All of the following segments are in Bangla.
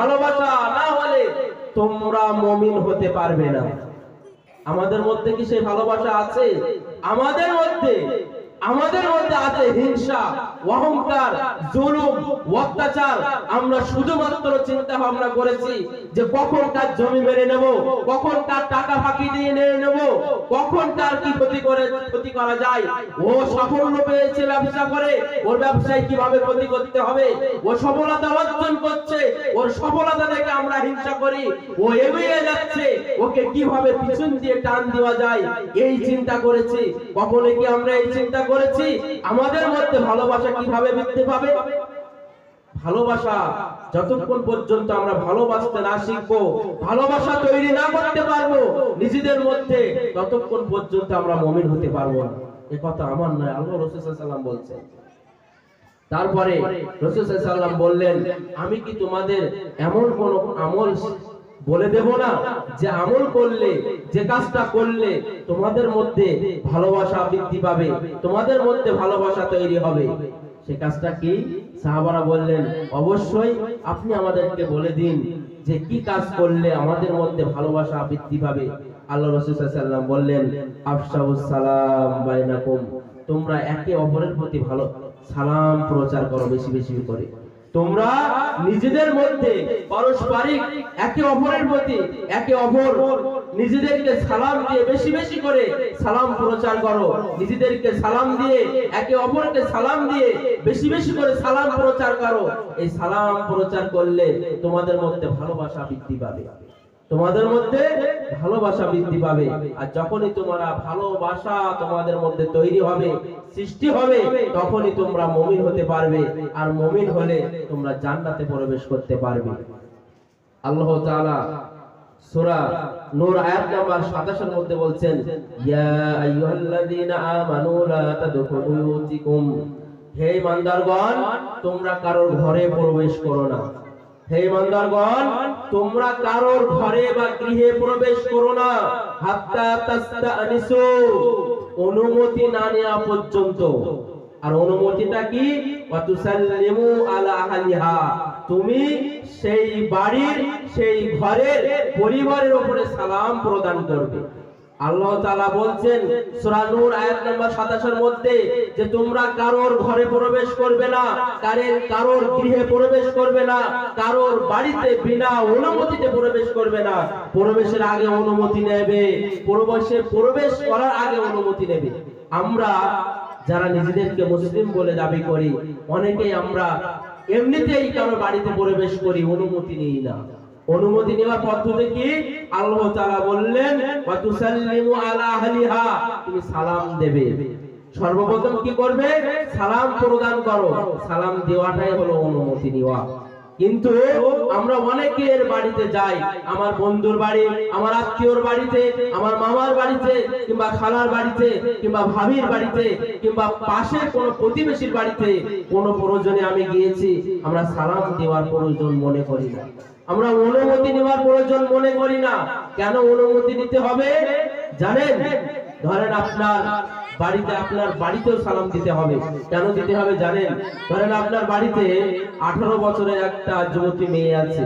ভালোবাসা না হলে তোমরা মমিন হতে পারবে না। আমাদের মধ্যে কি সেই ভালোবাসা আছে? আমাদের মধ্যে। আমাদের মধ্যে আছে হিংসা, অহংকার, জুলুম, অত্যাচার। আমরা শুধুমাত্র চিন্তা ভাবনা করেছি যে কখন কার জমি মেরে নেব, কখন কার টাকা ফাঁকি দিয়ে নিয়ে নেব, কখন কার কি ক্ষতি করে, ক্ষতি করা যায়। ও সাফল্য পেয়েছে ব্যবসা করে, ওর ব্যবসায় কীভাবে ক্ষতি করতে হবে? ও সফলতা অর্জন করছে, ওর সফলতা দেখে আমরা হিংসা করি। ও এগিয়ে যাচ্ছে, ওকে কীভাবে পিছন দিয়ে টান দেওয়া যায়, এই চিন্তা করেছি। কখনো কি আমরা এই চিন্তা করেছি, আমাদের মধ্যে ভালোবাসা কীভাবে বৃদ্ধি পাবে? ভালোবাসা, যতক্ষণ পর্যন্ত আমরা ভালোবাসতে না শিখব, ভালোবাসা তৈরি না করতে পারব, নিজেদের মধ্যে ততক্ষণ পর্যন্ত আমরা মমিন হতে পারব না। এ কথা আমার নয়, আল্লাহ রসুল সাল্লাম বলছেন। তারপরে রসুল সাল্লাম বললেন, আমি কি তোমাদের এমন কোন আমল বলে দেব না যে আমল করলে, যে কাজটা করলে তোমাদের মধ্যে ভালোবাসা বৃদ্ধি পাবে, তোমাদের মধ্যে ভালোবাসা তৈরি হবে। সে কাজটা কি? সাহাবারা বললেন, অবশ্যই আপনি আমাদেরকে বলে দিন যে কি কাজ করলে আমাদের মধ্যে ভালোবাসা বৃদ্ধি পাবে। আল্লাহ রসুল সাল্লাম বললেন আফসাউস সালাম বাইনাকুম। তোমরা একে অপরের প্রতি ভালো, সালাম প্রচার করো বেশি বেশি করে। তোমরা নিজেদের মধ্যে পারস্পরিক একে অপরের প্রতি একে অপর নিজেদেরকে সালাম দিয়ে বেশি বেশি করে সালাম প্রচার করো। নিজেদেরকে সালাম দিয়ে একে অপরকে সালাম দিয়ে বেশি বেশি করে সালাম প্রচার করো। এই সালাম প্রচার করলে তোমাদের মধ্যে ভালোবাসা বৃদ্ধি পাবে। তোমাদের মধ্যে ভালোবাসা বৃদ্ধি পাবে। আর যখনই তোমরা ভালোবাসা তোমাদের মধ্যে তৈরি হবে, সৃষ্টি হবে, তখনই তোমরা মমিন হতে পারবে। আর মমিন হলে তোমরা জান্নাতে প্রবেশ করতে পারবে। আল্লাহ তাআলা সূরা নূর আয়াত নাম্বার 27 এর মধ্যে বলছেন, ইয়া আইয়ুহাল্লাযীনা আমানু লা তাদখুলু হে ইমানদারগণ, তোমরা কারোর ঘরে প্রবেশ করো না। তোমরা কারোর ঘরে বা গৃহে প্রবেশ করো না। অনুমতি না নেওয়া পর্যন্ত। আর অনুমতিটা কি? আলা তুমি সেই বাড়ির, সেই ঘরের পরিবারের উপরে সালাম প্রদান করবে। আল্লাহ তাআলা বলছেন, সূরা নূর আয়াত নাম্বার 27 এর মধ্যে যে তোমরা কারোর ঘরে প্রবেশ করবে না, কারের কারোর গৃহে প্রবেশ করবে না, কারোর বাড়িতে বিনা অনুমতিতে প্রবেশ করবে না, প্রবেশের আগে অনুমতি নেবে, প্রবেশে প্রবেশ করার আগে অনুমতি নেবে। আমরা যারা নিজেদেরকে মুসলিম বলে দাবি করি, অনেকেই আমরা এমনিতেই কারও বাড়িতে প্রবেশ করি, অনুমতি নিই না। অনুমতি নেওয়ার পদ্ধতি কি? আল্লাহ তাআলা বললেন ওয়া তুসাল্লিমু আলা আহলিহা। তুমি সালাম দেবে। সর্বপ্রথম কি করবে? সালাম প্রদান করো। সালাম দেওয়াটাই হলো অনুমতি নেওয়া। কিন্তু আমরা অনেকের বাড়িতে যাই। আমার বন্ধুর বাড়ি, আমার আত্মীয়র বাড়িতে, আমার মামার বাড়িতে, কিংবা খালার বাড়িতে, কিংবা ভাবির বাড়িতে, কিংবা পাশের কোন প্রতিবেশীর বাড়িতে, কোন প্রয়োজনে আমি গিয়েছি। আমরা সালাম দেওয়ার প্রয়োজন মনে করি না। আমরা অনুমতি নেওয়ার প্রয়োজন মনে করি না। কেন অনুমতি নিতে হবে? জানেন? ধরেন আপনার বাড়িতে, আপনার বাড়িতেও সালাম দিতে হবে। কেন দিতে হবে জানেন? ধরেন আপনার বাড়িতে আঠারো বছরের একটা যুবতী মেয়ে আছে।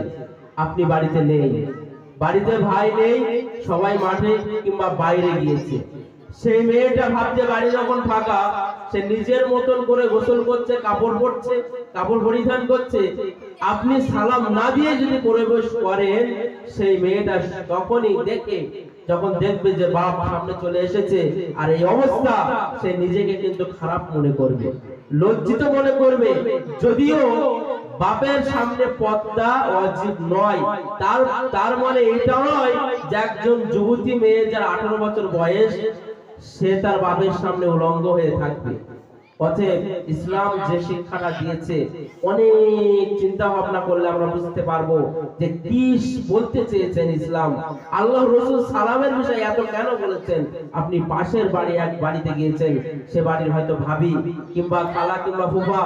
আপনি বাড়িতে নেই। বাড়িতে ভাই নেই, সবাই মাঠে কিংবা বাইরে গিয়েছে। সেই মেয়েটা ভাবছে বাড়ি যখন ফাঁকা, সে নিজের মতন করে গোসল করছে, কাপড় পরছে, কাপড় পরিধান করছে। আপনি সালাম না দিয়ে যদি প্রবেশ করেন, সেই মেয়েটা তখনই দেখে, যখন দেখবে যে বাপ সামনে চলে এসেছে, আর এই অবস্থা, সে নিজেকে কিন্তু খারাপ মনে করবে, লজ্জিত মনে করবে। যদিও বাপের সামনে পর্দা অজিব নয়, তার তার মানে এটা নয় যে একজন যুবতী মেয়ে যার আঠারো বছর বয়স সে তার বাপের সামনে উলঙ্গ হয়ে থাকবে। অতএব ইসলাম যে শিক্ষাটা দিয়েছে, অনেক চিন্তা ভাবনা করলে আমরা বুঝতে পারব যে কি বলতে চেয়েছেন ইসলাম। আল্লাহ রসুল সালামের বিষয়ে এত কেন বলেছেন? আপনি পাশের বাড়ি, এক বাড়িতে গিয়েছেন, সে বাড়ির হয়তো ভাবি কিংবা খালা কিংবা ফুফা,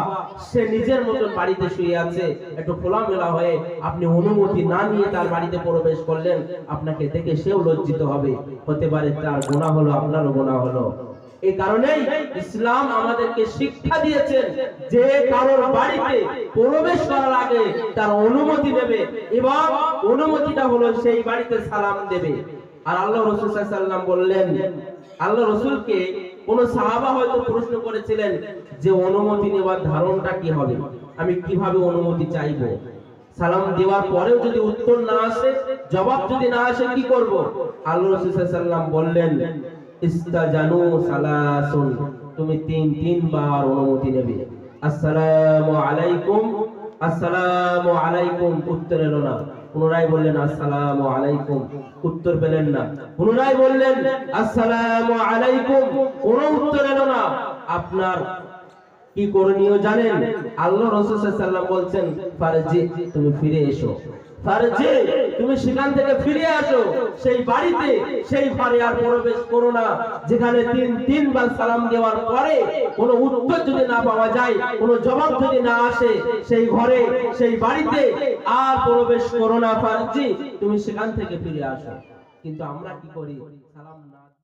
সে নিজের মতন বাড়িতে শুয়ে আছে, একটু খোলামেলা হয়ে আপনি অনুমতি না নিয়ে তার বাড়িতে প্রবেশ করলেন, আপনাকে দেখে সেও লজ্জিত হবে। হতে পারে তার গোনা হলো, আপনারও গোনা হলো। এই কারণেই ইসলাম আমাদেরকে শিক্ষা দিয়েছেন যে কারোর বাড়িতে প্রবেশ করার আগে তার অনুমতি নেবে এবং অনুমতিটা হলো সেই বাড়িতে সালাম দেবে। আর আল্লাহ রসুল সাল্লাম বললেন, আল্লাহ রসুলকে কোন সাহাবা হয়তো প্রশ্ন করেছিলেন যে অনুমতি নেওয়ার ধারণটা কি হবে? আমি কীভাবে অনুমতি চাইব? সালাম দেওয়ার পরেও যদি উত্তর না আসে, জবাব যদি না আসে, কি করব? আল্লাহ রসুল সাল্লাম বললেন ইস্তাজানু সালাসুন। তুমি তিন, তিনবার অনুমতি নেবে। আসসালামু আলাইকুম। আসসালামু আলাইকুম। উত্তর এলো না। পুনরায় বললেন, আসসালামু আলাইকুম। উত্তর পেলেন না। পুনরায় বললেন, আসসালামু আলাইকুম। কোনো উত্তর এলো না। আপনার কি করণীয় জানেন? আল্লাহ রসুল সাল্লাম বলছেন, ফারজি, তুমি ফিরে এসো। ফারজি তুমি সেখান থেকে ফিরে আসো, সেই বাড়িতে, সেই ঘরে আর প্রবেশ করো না। যেখানে তিন, তিনবার সালাম দেওয়ার পরে কোনো উত্তর যদি না পাওয়া যায়, কোনো জবাব যদি না আসে, সেই ঘরে, সেই বাড়িতে আর প্রবেশ করো না তুমি সেখান থেকে ফিরে আসো। কিন্তু আমরা কি করি? সালাম